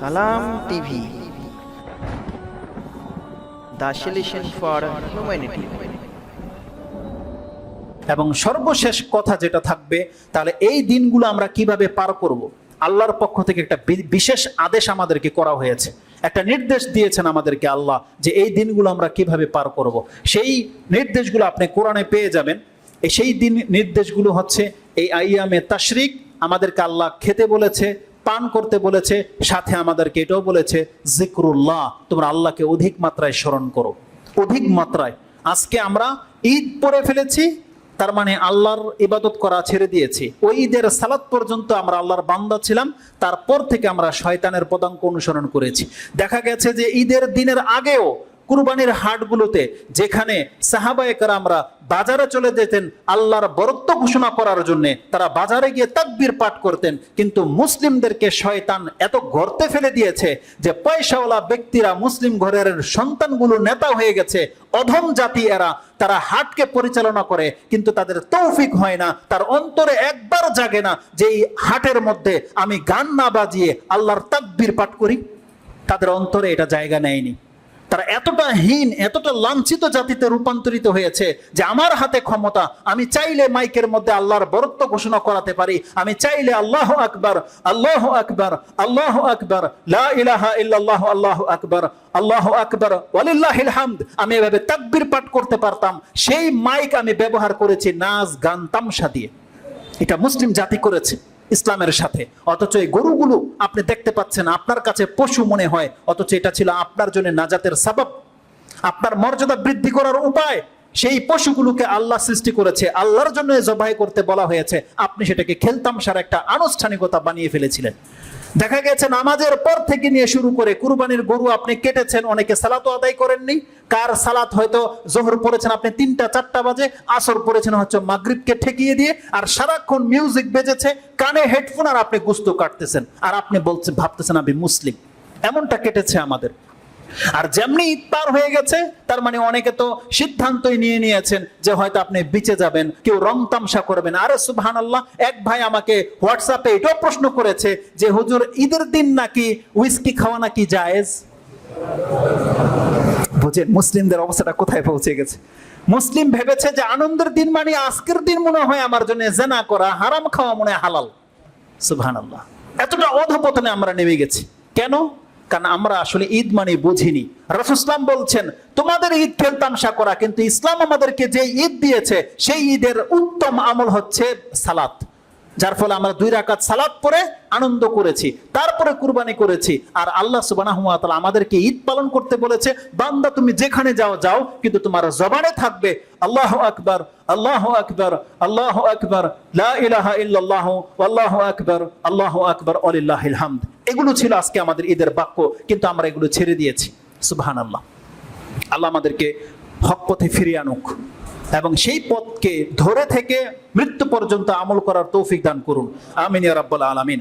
সালাম টিভি। এবং সর্বশেষ কথা যেটা থাকবে, তাহলে এই দিনগুলো আমরা কীভাবে পার করব? আল্লাহর পক্ষ থেকে একটা বিশেষ আদেশ আমাদেরকে করা হয়েছে। একটা নির্দেশ দিয়েছেন আমাদেরকে আল্লাহ যে এই দিনগুলো আমরা কীভাবে পার করব। সেই নির্দেশগুলো আপনি কোরআনে পেয়ে যাবেন। সেই দিন নির্দেশগুলো হচ্ছে এই আইয়ামে তাশরিক আমাদেরকে আল্লাহ খেতে বলেছে। পান করতে বলেছে, সাথে আমাদেরকে এটাও বলেছে, জিক্রুল্লাহ, তোমরা আল্লাহকে অধিক মাত্রায় স্মরণ করো। অধিক মাত্রায়। আজকে আমরা ঈদ পরে ফেলেছি, তার মানে আল্লাহর ইবাদত করা ছেড়ে দিয়েছি। ওই ঈদের সালাত পর্যন্ত আমরা আল্লাহর বান্দা ছিলাম, তারপর থেকে আমরা শয়তানের পদাঙ্ক অনুসরণ করেছি। দেখা গেছে যে ঈদের দিনের আগেও কুরবানির হাটগুলোতে যেখানে সাহাবায়করা আমরা বাজারে চলে যেতেন, আল্লাহর বরত্ব ঘোষণা করার জন্য তারা বাজারে গিয়ে তাকবীর পাঠ করতেন। কিন্তু মুসলিমদেরকে শয়তান এত গর্তে ফেলে দিয়েছে যে পয়সাওয়ালা ব্যক্তিরা মুসলিম ঘরের সন্তানগুলো নেতা হয়ে গেছে, অধম জাতি এরা, তারা হাটকে পরিচালনা করে, কিন্তু তাদের তৌফিক হয় না, তার অন্তরে একবার জাগে না যে এই হাটের মধ্যে আমি গান না বাজিয়ে আল্লাহর তাকবীর পাঠ করি। তাদের অন্তরে এটা জায়গা নেয়নি। তারা এতটা হীন, এতটা লাঞ্ছিত জাতিতে রূপান্তরিত হয়েছে যে আমার হাতে ক্ষমতা, আমি চাইলে মাইকের মধ্যে আল্লাহর বরত্ব ঘোষণা করাতে পারি। আমি চাইলে আল্লাহ আকবর আল্লাহ আকবর, আল্লাহ আকবার ইলাহা ইল্লাল্লাহু, আল্লাহু আকবার, আল্লাহ আকবর, ওয়ালিল্লাহিল হামদ। আমি এভাবে তাকবীর পাঠ করতে পারতাম। সেই মাইক আমি ব্যবহার করেছি নাচ, গান তামসা দিয়ে। এটা মুসলিম জাতি করেছে। ইসলামের সাথে। অথচ এই গরুগুলো আপনি দেখতে পাচ্ছেন, আপনার কাছে পশু মনে হয়, অথচ এটা ছিল আপনার জন্য নাজাতের সাবাব। আপনার মর্যাদা বৃদ্ধি করার উপায়, সেই পশুগুলোকে আল্লাহ সৃষ্টি করেছে, আল্লাহর জন্য জবাই করতে বলা হয়েছে। আপনি সেটাকে খেলতাম সার একটা আনুষ্ঠানিকতা বানিয়ে ফেলেছিলেন। দেখা গেছে নামাজের পর থেকে নিয়ে শুরু করে কুরবানির গরু আপনি কেটেছেন, অনেকে সালাত আদায় করেননি। কার সালাত হয়তো জোহর পড়েছেন আপনি তিনটা, চারটা বাজে, আসর পড়েছেন হচ্ছে মাগরীবকে ঠেকিয়ে দিয়ে, আর সারাক্ষণ মিউজিক বেজেছে, কানে হেডফোন আর আপনি গুস্ত কাটতেছেন। আর আপনি বলছেন, ভাবতেছেন আমি মুসলিম। এমনটা কেটেছে আমাদের। আর যেমনি ঈদ পার হয়ে গেছে, তার মানে অনেকে তো সিদ্ধান্তই নিয়ে নিয়েছেন যে হয়তো আপনি বিচে যাবেন, কেউ রং তামসা করবেন। আরে সুবহান আল্লাহ এক ভাই আমাকে হোয়াটসঅ্যাপে এটাও প্রশ্ন করেছে যে, হুজুর, ঈদের দিন নাকি উইস্কি খাওয়া নাকি জায়েজ? বুঝেন, মুসলিমদের অবস্থাটা কোথায় পৌঁছে গেছে? মুসলিম ভেবেছে যে, আনন্দের দিন মানে আজকের দিন মনে হয় আমার জন্য জেনা করা, হারাম খাওয়া মনে হালাল। সুবহান আল্লাহ এতটা অধপতনে আমরা নেমে গেছি। কেন? কারণ আমরা আসলে ঈদ মানে বুঝিনি। রসুসলাম বলছেন, তোমাদের ঈদ খেলতামশা করা, কিন্তু ইসলাম আমাদেরকে যে ঈদ দিয়েছে, সেই ঈদের উত্তম আমল হচ্ছে সালাত। যার ফলে আমরা দুই রাকাত সালাত পরে আনন্দ করেছি, তারপরে কুরবানি করেছি। আর আল্লাহ ওয়া তাআলা আমাদেরকে ঈদ পালন করতে বলেছে, বান্দা, তুমি যেখানে যাও যাও, কিন্তু তোমার জবানে থাকবে, আল্লাহ আকবর, আল্লাহ আকবার, আল্লাহু আকবার, লা ইলাহা ইল্লাল্লাহ, আল্লাহু আকবার আল্লাহু আকবার ওয়ালিল্লাহিল হামদ। এগুলো ছিল আজকে আমাদের ঈদের বাক্য, কিন্তু আমরা এগুলো ছেড়ে দিয়েছি। সুবাহান আল্লাহ আল্লাহ আমাদেরকে হক পথে ফিরিয়ে আনুক এবং সেই পথকে ধরে থেকে মৃত্যু পর্যন্ত আমল করার তৌফিক দান করুন। আমিন রাব্বাল আলামিন।